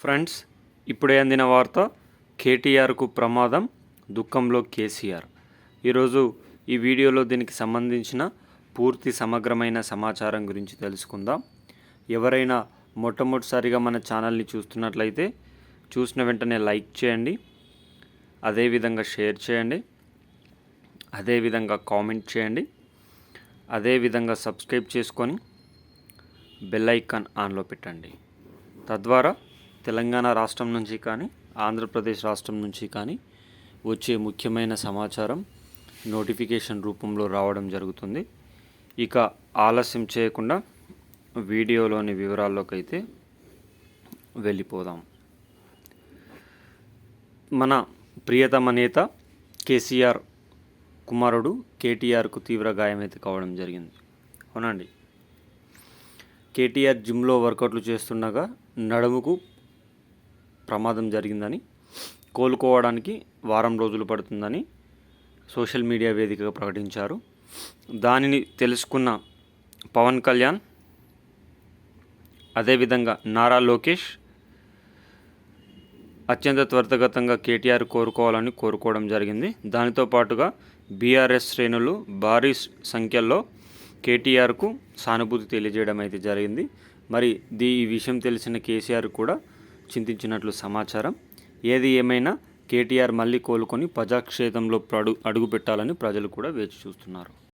Friends ఇప్పుడే అందిన వార్త కేటీఆర్కు ప్రమాదం దుఃఖంలో కేసీఆర్. ఈరోజు ఈ వీడియోలో దీనికి సంబంధించిన పూర్తి సమగ్రమైన సమాచారం గురించి తెలుసుకుందాం. ఎవరైనా మొట్టమొదటిసారిగా మన ఛానల్ని చూస్తున్నట్లయితే చూసిన వెంటనే లైక్ చేయండి అదేవిధంగా షేర్ చేయండి అదేవిధంగా కామెంట్ చేయండి అదేవిధంగా సబ్స్క్రైబ్ చేసుకొని బెల్ ఐకాన్ ఆన్లో పెట్టండి. తద్వారా తెలంగాణ రాష్ట్రం నుంచి కానీ ఆంధ్రప్రదేశ్ రాష్ట్రం నుంచి కానీ వచ్చే ముఖ్యమైన సమాచారం నోటిఫికేషన్ రూపంలో రావడం జరుగుతుంది. ఇక ఆలస్యం చేయకుండా వీడియోలోని వివరాల్లోకి అయితే వెళ్ళిపోదాం. మన ప్రియతమ నేత కేసీఆర్ కుమారుడు కేటీఆర్కు తీవ్ర గాయమైతే కావడం జరిగింది. అవునండి కేటీఆర్ జిమ్లో వర్కౌట్లు చేస్తుండగా నడుముకు ప్రమాదం జరిగిందని కోలుకోవడానికి వారం రోజులు పడుతుందని సోషల్ మీడియా వేదికగా ప్రకటించారు. దానిని తెలుసుకున్న పవన్ కళ్యాణ్ అదేవిధంగా నారా లోకేష్ అత్యంత త్వరితగతంగా కేటీఆర్ కోరుకోవాలని కోరుకోవడం జరిగింది. దానితో పాటుగా బీఆర్ఎస్ శ్రేణులు భారీ సంఖ్యలో కేటీఆర్కు సానుభూతి తెలియజేయడం అయితే జరిగింది. మరి దీ ఈ విషయం తెలిసిన కేసీఆర్ కూడా చింతించినట్లు సమాచారం. ఏది ఏమైనా కేటీఆర్ మళ్ళీ కోలుకొని ప్రజాక్షేత్రంలో అడుగు అడుగుపెట్టాలని ప్రజలు కూడా వేచి చూస్తున్నారు.